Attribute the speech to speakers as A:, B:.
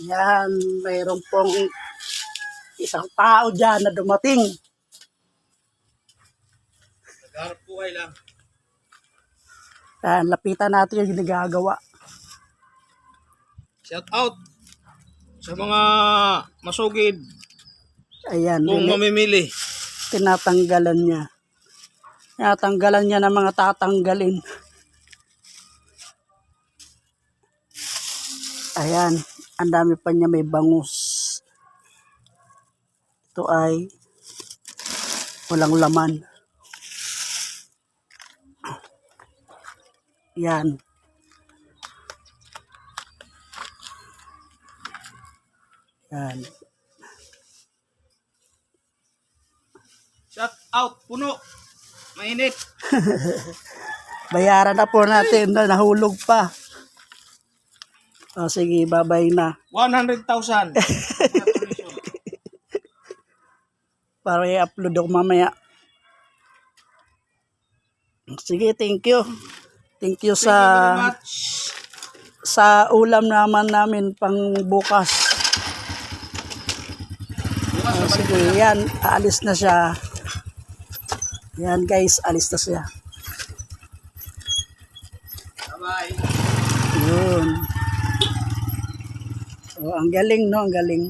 A: Yan, mayroon pong isang tao dyan na dumating.
B: Nagharap buhay lang.
A: Yan, lapitan natin yung ginagagawa.
B: Shout out sa mga masugid
A: Ayan,
B: kung
A: lili-
B: mamimili.
A: tinatanggalan niya. Tinatanggalan niya ng mga tatanggalin. Ayan, ang dami pa niya may bangus. Ito ay walang laman. Yan. Yan.
B: Shout out puno. Mainit.
A: Bayaran na po natin na nahulog pa. O sige, babay na.
B: 100,000.
A: Para i-upload ako mamaya. Sige, thank you. Thank you
B: Thank you
A: sa sa ulam naman namin pang bukas.
B: Bukas
A: O, sige, yan. Aalis na siya. Yan guys, alis na siya.
B: Bye-bye.
A: Yun. So, ang galing, no? Ang galing.